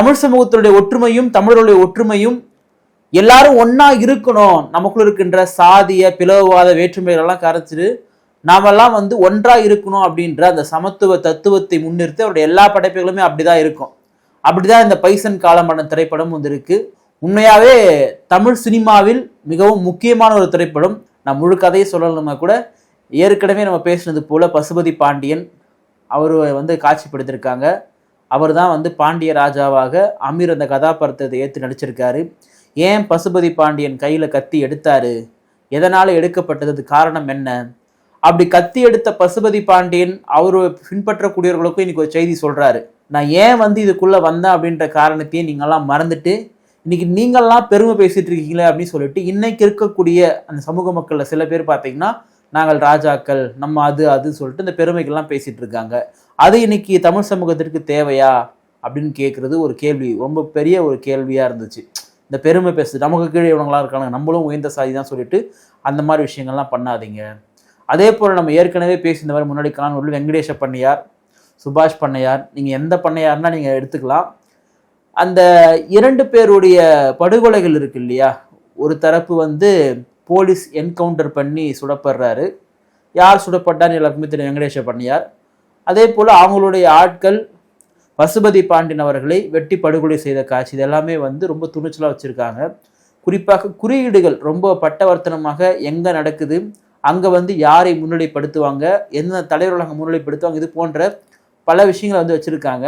தமிழ் சமூகத்தினுடைய ஒற்றுமையும் தமிழருடைய ஒற்றுமையும் எல்லாரும் ஒன்றா இருக்கணும். நமக்குள்ள இருக்கின்ற சாதிய பிளவுவாத வேற்றுமைகளெல்லாம் கரைச்சிட்டு நாமெல்லாம் வந்து ஒன்றா இருக்கணும் அப்படின்ற அந்த சமத்துவ தத்துவத்தை முன்னிறுத்தி அவருடைய எல்லா படைப்புகளுமே அப்படிதான் இருக்கும். அப்படிதான் இந்த பைசன் காலமான திரைப்படம் வந்து இருக்கு. உண்மையாவே தமிழ் சினிமாவில் மிகவும் முக்கியமான ஒரு திரைப்படம். நான் முழு கதையை சொல்லணும்னா கூட ஏற்கனவே நம்ம பேசினது போல பசுபதி பாண்டியன் அவர் வந்து காட்சிப்படுத்தியிருக்காங்க. அவர் தான் வந்து பாண்டிய ராஜாவாக அமீர் அந்த கதாபாத்திரத்தை ஏற்று நடிச்சிருக்காரு. ஏன் பசுபதி பாண்டியன் கையில் கத்தி எடுத்தாரு? எதனால் எடுக்கப்பட்டது? காரணம் என்ன? அப்படி கத்தி எடுத்த பசுபதி பாண்டியன் அவர் பின்பற்றக்கூடியவர்களுக்கும் இன்னைக்கு ஒரு செய்தி சொல்கிறாரு நான் ஏன் வந்து இதுக்குள்ளே வந்தேன் அப்படின்ற காரணத்தையும் நீங்கள்லாம் மறந்துட்டு இன்றைக்கி நீங்கள்லாம் பெருமை பேசிகிட்டு இருக்கீங்களே அப்படின்னு சொல்லிட்டு இன்றைக்கி இருக்கக்கூடிய அந்த சமூக மக்களில் சில பேர் பார்த்தீங்கன்னா நாங்கள் ராஜாக்கள் நம்ம அது அது சொல்லிட்டு இந்த பெருமைகள்லாம் பேசிட்டு இருக்காங்க. அது இன்னைக்கு தமிழ் சமூகத்திற்கு தேவையா அப்படின்னு கேட்குறது ஒரு கேள்வி ரொம்ப பெரிய ஒரு கேள்வியாக இருந்துச்சு. இந்த பெருமை பேசு நமக்கு கீழே இவங்களாம் இருக்காங்க நம்மளும் உயர்ந்த சாதி தான் சொல்லிட்டு அந்த மாதிரி விஷயங்கள்லாம் பண்ணாதீங்க. அதே போல் நம்ம ஏற்கனவே பேசியிருந்தவர் முன்னாடி காணொலி வெங்கடேஷ பண்ணையார் சுபாஷ் பண்ணையார் நீங்கள் எந்த பண்ணையார்னா நீங்கள் எடுத்துக்கலாம். அந்த இரண்டு பேருடைய படுகொலைகள் இருக்கு இல்லையா? ஒரு தரப்பு வந்து போலீஸ் என்கவுண்டர் பண்ணி சுடப்படுறாரு. யார் சுடப்பட்டான்னு எல்லாருக்குமே தெரியும் வெங்கடேஷ பண்ணியார். அதே போல் அவங்களுடைய ஆட்கள் பசுபதி பாண்டியன் அவர்களை வெட்டி படுகொலை செய்த காட்சி இது எல்லாமே வந்து ரொம்ப துணிச்சலாக வச்சுருக்காங்க. குறிப்பாக குறியீடுகள் ரொம்ப பட்டவர்த்தனமாக எங்கே நடக்குது அங்கே வந்து யாரை முன்னிலைப்படுத்துவாங்க எந்த தலைவர்கள் அங்கே முன்னிலைப்படுத்துவாங்க இது போன்ற பல விஷயங்களை வந்து வச்சுருக்காங்க.